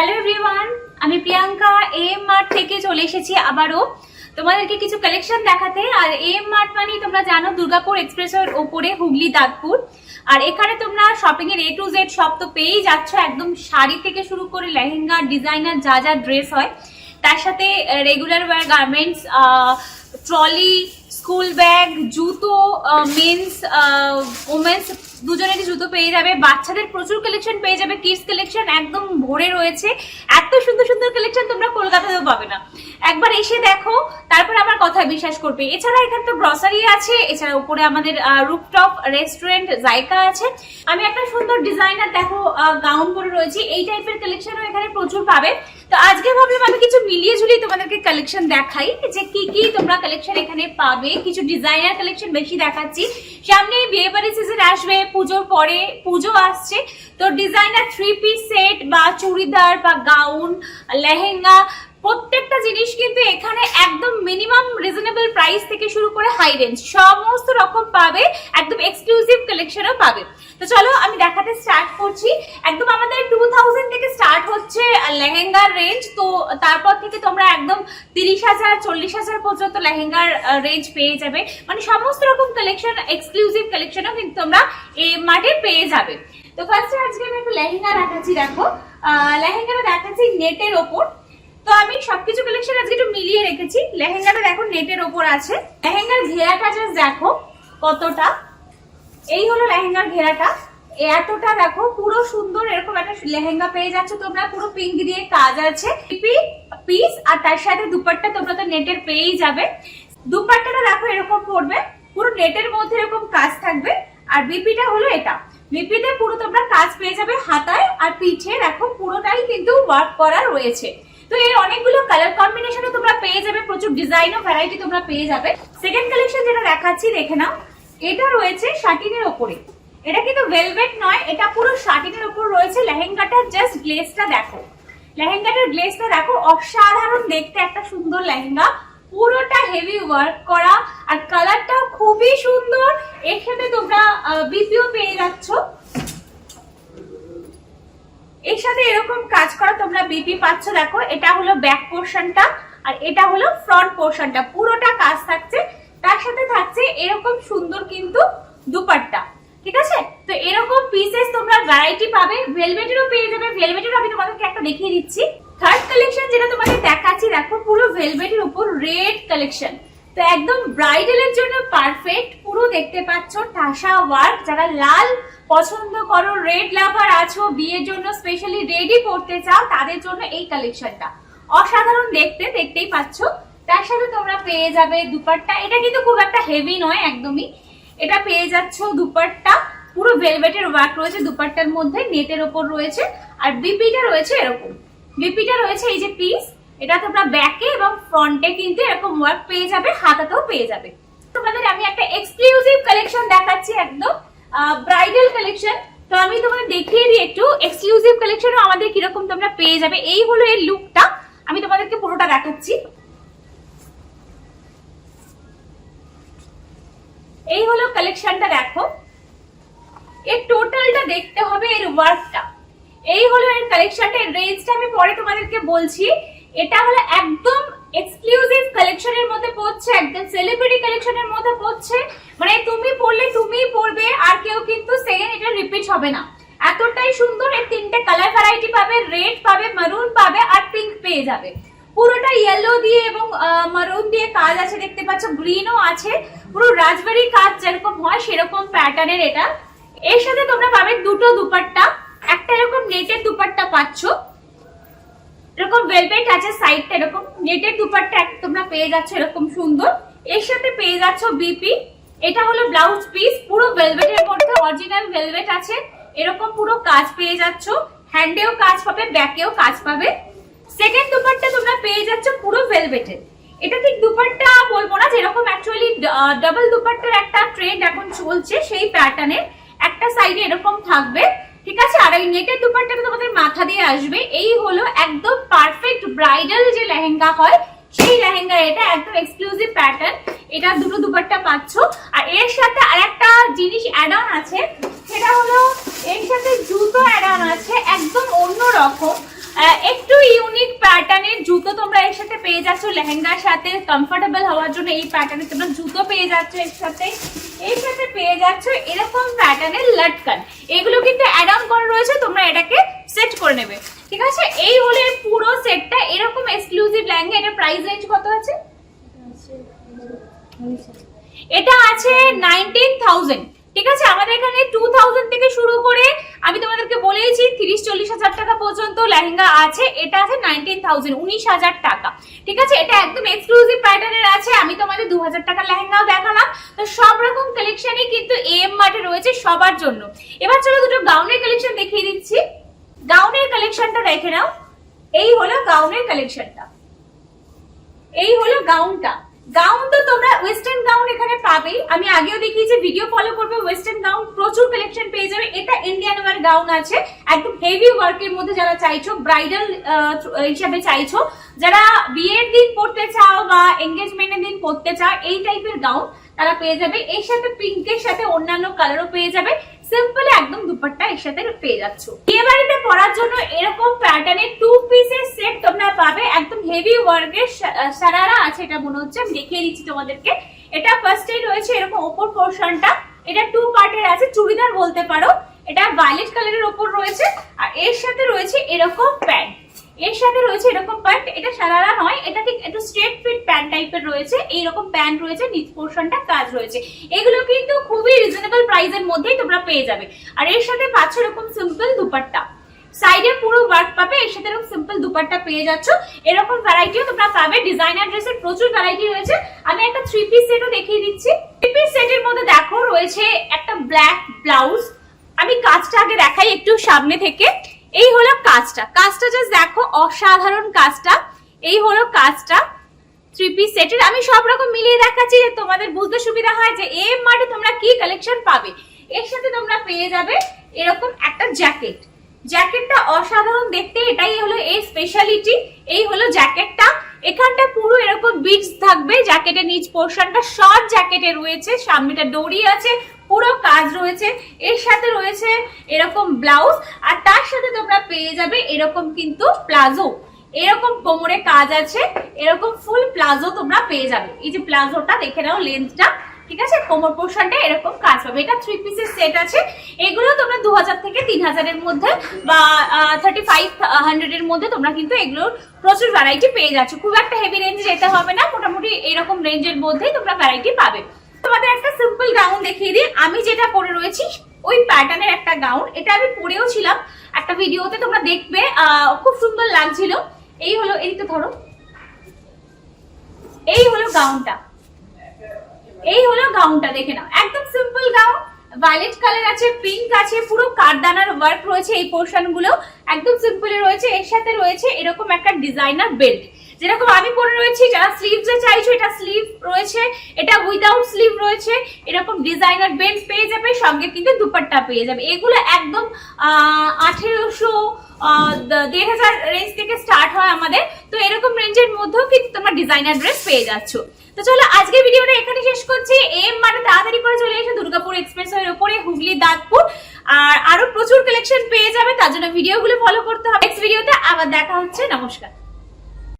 Hello everyone আমি Priyanka M mart থেকে চলে এসেছি আবারও। তোমাদেরকে কিছু কালেকশন দেখাতে। আর এম মার্ট মানে তোমরা জানো দুর্গাপুর এক্সপ্রেসের ওপরে হুগলি দাঁতপুর। আর এখানে তোমরা শপিং এর এ টু জেড সব তো পেয়েই যাচ্ছ। একদম শাড়ি থেকে শুরু করে লেহেঙ্গা ডিজাইনার যা যা ড্রেস হয়। তার সাথে regular wear garments trolley school bag, জুতো মেন্স ওমেন্স দুজনেরই জুতো পেয়ে যাবে। বাচ্চাদের প্রচুর কালেকশন পেয়ে যাবে কিডস কালেকশন একদম ভরে রয়েছে। এত সুন্দর সুন্দর কালেকশন তোমরা কলকাতাতেও পাবে না। একবার এসে দেখো, তারপর আমার কথা বিশ্বাস করবে। এছাড়া এখানে তো গ্রসারি আছে, এছাড়া উপরে আমাদের রুপটপ রেস্টুরেন্ট জায়গা আছে। আমি একটা সুন্দর ডিজাইনার দেখো গাউন পরে রয়েছি। এই টাইপের কালেকশনও এখানে প্রচুর পাবে। তো আজকে ভাবলাম আমি কিছু মিলিয়ে ঝুলিয়ে তোমাদেরকে কালেকশন দেখাই, যে কি কি তোমরা কালেকশন এখানে পাবে। কিছু ডিজাইনার কালেকশন বেশি দেখাচ্ছি। সামনে বিয়ে বাড়ি সিজন আসবে, পুজোর পরে পুজো আসছে। তো ডিজাইনার থ্রি পিস সেট বা চুড়িদার বা গাউন লেহেঙ্গা প্রত্যেকটা জিনিস কিন্তু এখানে একদম মিনিমাম রিজনেবল প্রাইস থেকে শুরু করে হাই রেঞ্জ সমস্ত রকম পাবে, একদম এক্সক্লুসিভ কালেকশনও পাবে। তো চলো আমি দেখাতে স্টার্ট করছি। একদম আমাদের টু থাউজেন্ড থেকে স্টার্ট হচ্ছে লেহেঙ্গার রেঞ্জ তো তারপর থেকে তোমরা একদম তিরিশ হাজার, চল্লিশ হাজার পর্যন্ত লেহেঙ্গার রেঞ্জ পেয়ে যাবে। মানে সমস্ত রকম কালেকশন এক্সক্লুসিভ কালেকশনও কিন্তু তোমরা এই মাঠে পেয়ে যাবে। তো ফার্স্টে আজকে আমি একটু লেহেঙ্গা দেখাচ্ছি, দেখো। লেহেঙ্গাটা দেখাচ্ছি নেটের ওপর। তো আমি সবকিছু কালেকশন আজকে একটু মিলিয়ে রেখেছি। লেহেঙ্গাটা দেখো নেটের ওপর আছে। লেহেঙ্গার ঘেরাটা জাস্ট দেখো কতটা। এই হলো লেহেঙ্গার ঘেরাটা। এতটা দেখো, পুরো সুন্দর, এরকম একটা লেহেঙ্গা পেয়ে যাচ্ছ তোমরা। পুরো পিঙ্ক দিয়ে কাজ আছে। পিস আর তার সাথে দুপাট্টা তোমরা তো নেটের পেয়েই যাবে। দুপাট্টাটা দেখো এরকম পড়বে। পুরো নেটের মধ্যে এরকম কাজ থাকবে। আর বিপিটা হলো এটা। বিপিতে পুরো তোমরা কাজ পেয়ে যাবে হাতায় আর পিঠে। দেখো পুরোটাই কিন্তু ওয়ার্ক করা রয়েছে। তো এর অনেকগুলো কালার কম্বিনেশনও তোমরা পেয়ে যাবে। প্রচুর ডিজাইন ও ভ্যারাইটি তোমরা পেয়ে যাবে। সেকেন্ড কালেকশন যেটা দেখাচ্ছি, দেখে নাও। এটা রয়েছে শাটিনের ওপরে। এটা কিন্তু ভেলভেট নয়, এটা পুরো শাটিনের ওপর রয়েছে। লেহেঙ্গাটার জাস্ট গ্লেসটা দেখো। লেহেঙ্গাটার গ্লেসটা দেখো, অসাধারণ দেখতে, একটা সুন্দর লেহেঙ্গা। পুরোটা হেভি ওয়ার্ক করা। আর কালারটাও খুবই সুন্দর। এখানে তোমরা বিপিও পেয়ে যাচ্ছ। এর সাথে এরকম কাজ করা তোমরা বিপি পাচ্ছ, দেখো, এটা হলো ব্যাক পোর্শনটা আর এটা হলো ফ্রন্ট পোর্শনটা পুরোটা কাজ থাকছে, তার সাথে থাকছে এরকম সুন্দর কিন্তু দুপাট্টা, ঠিক আছে? তো এরকম পিসেস তোমরা ভ্যারাইটি পাবে ভেলভেটেরও পেয়ে যাবে ভেলভেটের আমি তোমাদেরকে একটা দেখিয়ে দিচ্ছি। থার্ড কালেকশন যেটা তোমাদের দেখাচ্ছি, দেখো, পুরো ভেলভেটের উপর রেড কালেকশন তো একদম ব্রাইডালের জন্য পারফেক্ট পুরো দেখতে পাচ্ছ টাসা ওয়ার্ক যারা লাল পছন্দ করো রেড লাভার আছো, বিয়ের জন্য স্পেশালি রেডি পড়তে চাও, তাদের জন্য এই কালেকশনটা অসাধারণ দেখতে, দেখতেই পাচ্ছ। তার সাথে তোমরা পেয়ে যাবে দুপাট্টা। এটা কিন্তু খুব একটা হেভি নয়, একদমই। এটা পেয়ে যাচ্ছ দুপাট্টা। পুরো ভেলভেটের ওয়ার্ক রয়েছে দুপাট্টার মধ্যে নেটের ওপর রয়েছে। আর বিপিটা রয়েছে এরকম। বিপিটা রয়েছে এই যে পিস এটা তোমরা ব্যাকে এবং ফ্রন্টে কিন্তু এরকম ওয়ার্ক পেয়ে যাবে, হাতাতেও পেয়ে যাবে। তোমাদের আমি একটা এক্সক্লুসিভ কালেকশন দেখাচ্ছি একদম ব্রাইডাল কালেকশন তো আমি তোমাদের দেখিয়ে দিই একটু এক্সক্লুসিভ কালেকশনও আমাদের কীরকম তোমরা পেয়ে যাবে। এই হলো এর লুকটা আমি তোমাদেরকে পুরোটা দেখাচ্ছি। এই হলো কালেকশনটা দেখো। এর টোটালটা দেখতে হবে এর ওয়ার্কটা এই হলো এর কালেকশনটা এর রেঞ্জটা আমি পরে তোমাদেরকে বলছি। এটা হলো একদম এক্সক্লুসিভ কালেকশনের মধ্যে পড়ছে, একদম সেলিব্রিটি কালেকশনের মধ্যে পড়ছে। মানে তুমি পড়লে তুমিই পড়বে, আর কেউ কিন্তু সেকেন্ড এটা রিপিট হবে না। এতটাই সুন্দর, এর তিনটে কালার ভ্যারাইটি পাবে রেড পাবে মারুন পাবে, আর পিঙ্ক পেয়ে যাবে। পুরোটা ইয়েলো দিয়ে এবং মারুন দিয়ে কাজ আছে, দেখতে পাচ্ছ গ্রিনও আছে। পুরো রাজবাড়ি কাজ যেরকম হয়, সেরকম প্যাটার্নের এটা। এর সাথে তোমরা পাবে দুটো দুপাট্টা। একটা এরকম নেটের দুপাট্টা পাচ্ছ। এরকম ভেলভেট আছে সাইডটা এরকম, নেটের দুপাট্টা এক- তোমরা পেয়ে যাচ্ছ এরকম সুন্দর। এর সাথে পেয়ে যাচ্ছ বিপি এটা হলো ব্লাউজ পিস পুরো ভেলভেটের মধ্যে অরিজিনাল ভেলভেট আছে। এরকম পুরো কাজ পেয়ে যাচ্ছ হ্যান্ডেও কাজ পাবে ব্যাকেও কাজ পাবে। সেকেন্ড দুপাট্টা তোমরা পেয়ে যাচ্ছ পুরো ভেলভেটের এটা ঠিক দুপাট্টা বলব না, যেরকম অ্যাকচুয়ালি ডাবল দুপাট্টার একটা ট্রেন্ড এখন চলছে সেই প্যাটার্নের একটা সাইডে এরকম থাকবে। ঠিক আছে? আর এই নেটের দুপাট্টাটা তোমাদের মাথা দিয়ে আসবে। এই হলো একদম পারফেক্ট ব্রাইডাল যে লেহেঙ্গা হয়, সেই লেহেঙ্গা এটা একদম এক্সক্লুসিভ প্যাটার্ন এটা দুটো দুপাট্টা পাচ্ছ। আর এর সাথে আরেকটা জিনিস অ্যাড অন আছে, সেটা হলো এর সাথে জুতো অ্যাড অন আছে, একদম অন্য রকম। একটু ইউনিক প্যাটার্নের জুতো তোমরা এর সাথে পেয়ে যাচ্ছ লেহেঙ্গার সাথে। কমফোর্টেবল হওয়ার জন্য এই প্যাটার্নে তোমরা জুতো পেয়ে যাচ্ছ এর সাথে। এর সাথে পেয়ে যাচ্ছ এরকম প্যাটার্নের লটকান। এগুলো কিন্তু অ্যাড অন করা রয়েছে তোমরা এটাকে সেট করে নেবে। ঠিক আছে? এই হলে পুরো সেটটা এরকম এক্সক্লুসিভ লেহেঙ্গা এটা প্রাইস রেঞ্জ কত আছে? এটা আছে নাইনটিন থাউজেন্ড ঠিক আছে? আমাদের এখানে টু থাউজেন্ড থেকে শুরু করে আমি তোমাদেরকে বলেইছি, তিরিশ, চল্লিশ হাজার টাকা পর্যন্ত লেহেঙ্গা আছে। এটা আছে নাইনটিন থাউজেন্ড উনিশ হাজার টাকা। ঠিক আছে? এটা একদম এক্সক্লুসিভ প্যাটার্নের আছে। আমি তোমাদের দু হাজার টাকার লেহেঙ্গাও দেখালাম। তো সব রকম কালেকশনই কিন্তু এম মার্টে রয়েছে সবার জন্য। এবার চলো দুটো গাউনের কালেকশন দেখিয়ে দিচ্ছি। গাউনের কালেকশনটা দেখে নাও। এই হলো গাউনের কালেকশনটা এই হলো গাউনটা গাউন তো তোমরা ওয়েস্টার্ন গাউন এখানে পাবেই। আমি আগেও দেখিয়েছি ভিডিও ফলো করবে ওয়েস্টার্ন গাউন প্রচুর কালেকশন পেয়ে যাবে। এটা ইন্ডিয়ান ওয়ার গাউন আছে। একদম হেভি ওয়ার্কের মধ্যে যারা চাইছো ব্রাইডাল হিসাবে চাইছো, যারা বিয়ের দিন পড়তে চাও বা এঙ্গেজমেন্টের দিন পড়তে চাও, এই টাইপের গাউন তারা পেয়ে যাবে। এর সাথে পিঙ্কের সাথে অন্যান্য কালারও পেয়ে যাবে। সিম্পল একদম দুপাট্টা এর সাথে পেয়ে যাচ্ছ। বিয়ে বাড়িতে পরার জন্য এরকম প্যাটার্নের টু পিসের সেট তোমরা পাবে। একদম হেভি ওয়ার্কের সারারা আছে এটা মনে হচ্ছে। আমি দেখিয়ে দিচ্ছি তোমাদেরকে। এটা ফার্স্টে রয়েছে, এরকম ওপর পোর্শনটা এটা টু পার্টের আছে, চুড়িদার বলতে পারো। এটা ভায়োলেট কালারের ওপর রয়েছে। আর এর সাথে রয়েছে এরকম প্যান্ট এর সাথে রয়েছে এরকম প্যান্ট এটা সারারা নয়, এটা ঠিক একটু স্ট্রেট ফিট প্যান্ট টাইপের রয়েছে, এইরকম প্যান্ট রয়েছে, নিচ পোর্শনটা কাজ রয়েছে। এগুলো কিন্তু খুবই রিজনেবল প্রাইসের মধ্যেই তোমরা পেয়ে যাবে। আর এর সাথে পাচ্ছ এরকম সিম্পল দুপাট্টা। সাইডে পুরো ওয়ার্ক পাবে, এর সাথে এরকম সিম্পল দুপাট্টা পেয়ে যাচ্ছ। এরকম ভ্যারাইটিও তোমরা পাবে ডিজাইনার ড্রেসের প্রচুর ভ্যারাইটি রয়েছে। আমি একটা থ্রি পিস সেটও দেখিয়ে দিচ্ছি। থ্রি পিস সেটের মধ্যে দেখো রয়েছে একটা ব্ল্যাক ব্লাউজ আমি কাজটা আগে দেখাই একটু সামনে থেকে। এই হলো কাজটা। কাজটা জাস্ট দেখো, অসাধারণ কাজটা। এই হলো কাজটা থ্রি পিস সেটের আমি সব রকম মিলিয়ে দেখাচ্ছি যে তোমাদের বুঝতে সুবিধা হয় যে এম মার্টে তোমরা কি কালেকশন পাবে। এর সাথে তোমরা পেয়ে যাবে এরকম একটা জ্যাকেট জ্যাকেটটা অসাধারণ দেখতে, এটাই হলো এই স্পেশালিটি এই হলো জ্যাকেটটা এখানটা পুরো এরকম বিটস থাকবে। জ্যাকেটের নিচ পোর্শনটা শর্ট জ্যাকেটে রয়েছে। সামনেটা দড়ি আছে। পুরো কাজ রয়েছে। এর সাথে রয়েছে এরকম ব্লাউজ, আর তার সাথে তোমরা পেয়ে যাবে এরকম কিন্তু প্লাজো। এরকম কোমরে কাজ আছে, এরকম ফুল প্লাজো তোমরা পেয়ে যাবে। এই যে প্লাজোটা, দেখে নাও লেন্থটা ঠিক আছে? কোমর পোর্শনটা এরকম কাজ পাবে এটা থ্রি পিসের সেট আছে। এগুলো তোমরা দু হাজার থেকে তিন হাজারের মধ্যে বা থার্টি ফাইভ হান্ড্রেডের মধ্যে তোমরা কিন্তু এগুলোর প্রচুর ভ্যারাইটি পেয়ে যাচ্ছ। খুব একটা হেভি রেঞ্জে যেতে হবে না। মোটামুটি এরকম রেঞ্জের মধ্যেই তোমরা ভ্যারাইটি পাবে। তোমাদের একটা সিম্পল গাউন দেখিয়ে দিই। আমি যেটা পরে রয়েছি, ওই প্যাটার্নের একটা গাউন এটা আমি পরেও ছিলাম। একটা ভিডিওতে তোমরা দেখবে খুব সুন্দর লাগছিল। এই হলো, এই তো ধরো। এই হলো গাউনটা এই হলো গাউনটা দেখে নাও। একদম সিম্পল গাউন ভায়োলেট কালার আছে পিঙ্ক আছে, পুরো কারদানার ওয়ার্ক রয়েছে এই পোর্শনগুলো। একদম সিম্পল রয়েছে। এর সাথে রয়েছে এরকম একটা ডিজাইনার বেল্ট যেরকম আমি পরে রয়েছি, যারা স্লিভস চাইছো, এটা স্লিভ রয়েছে, এটা উইদাউট স্লিভ রয়েছে, এরকম ডিজাইনার বেল্ট পেয়ে যাবে, সঙ্গে কিন্তু দুপাট্টা পেয়ে যাবে। এগুলো একদম আঠেরোশো দেড় হাজার রেঞ্জ থেকে স্টার্ট হয় আমাদের। তো এরকম রেঞ্জের মধ্যেও কিন্তু তোমরা ডিজাইনার ড্রেস পেয়ে যাচ্ছ। তো চলো আজকে ভিডিওটা এখানে শেষ করছি। এম মানে তাড়াতাড়ি করে চলে এসে দুর্গাপুর এক্সপ্রেস এর উপরে হুগলি, দাঁতপুর। আর আরও প্রচুর কালেকশন পেয়ে যাবে, তার জন্য ভিডিওগুলো ফলো করতে হবে। নেক্সট ভিডিওতে আবার দেখা হচ্ছে। নমস্কার।